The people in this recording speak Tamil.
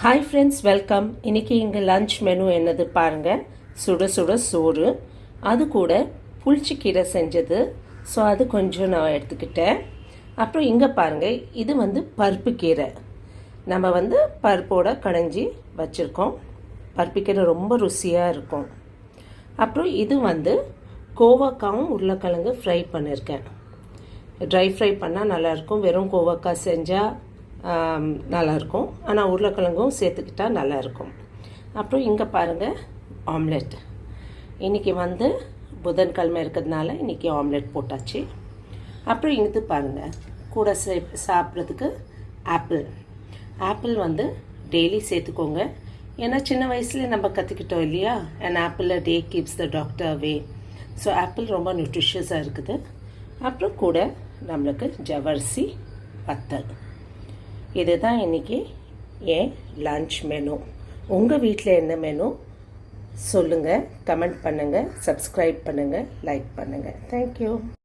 ஹாய் ஃப்ரெண்ட்ஸ் வெல்கம் இன்னைக்கு இங்கே லஞ்ச் மெனு என்னது பாருங்கள் சுட சுட சோறு. அது கூட புளிச்சிக்கீரை செஞ்சது. ஸோ அது கொஞ்சம் நான் எடுத்துக்கிட்டேன். அப்புறம் இங்கே பாருங்கள் இது வந்து பருப்பு கீரை. நம்ம வந்து பருப்போட கடைஞ்சி வச்சுருக்கோம். பருப்பு கீரை ரொம்ப ருசியாக இருக்கும். அப்புறம் இது வந்து கோவக்காவும் உருளைக்கிழங்கு ஃப்ரை பண்ணியிருக்கேன் ட்ரை ஃப்ரை பண்ணால் நல்லாயிருக்கும் வெறும் கோவக்காய் செஞ்சால் நல்லாயிருக்கும். ஆனால் உருளைக்கிழங்கும் சேர்த்துக்கிட்டா நல்லாயிருக்கும். அப்புறம் இங்கே பாருங்கள் ஆம்லெட் இன்றைக்கி வந்து புதன்கிழமை இருக்கிறதுனால இன்றைக்கி ஆம்லெட் போட்டாச்சு. அப்புறம் இங்கிட்டு பாருங்கள் கூட சே சாப்பிட்றதுக்கு ஆப்பிள் ஆப்பிள் வந்து டெய்லி சேர்த்துக்கோங்க. ஏன்னா சின்ன வயசுலேயே நம்ம கற்றுக்கிட்டோம் இல்லையா? And apple day keeps the doctor away so apple ரொம்ப நியூட்ரிஷியஸாக இருக்குது. அப்புறம் கூட நம்மளுக்கு ஜவரிசி வத்தல். இதுதான் இன்றைக்கி என் லன்ச் மெனு உங்கள் வீட்டில் என்ன மெனு சொல்லுங்கள் கமெண்ட் பண்ணுங்கள் சப்ஸ்கிரைப் பண்ணுங்கள் லைக் பண்ணுங்கள் தேங்க்யூ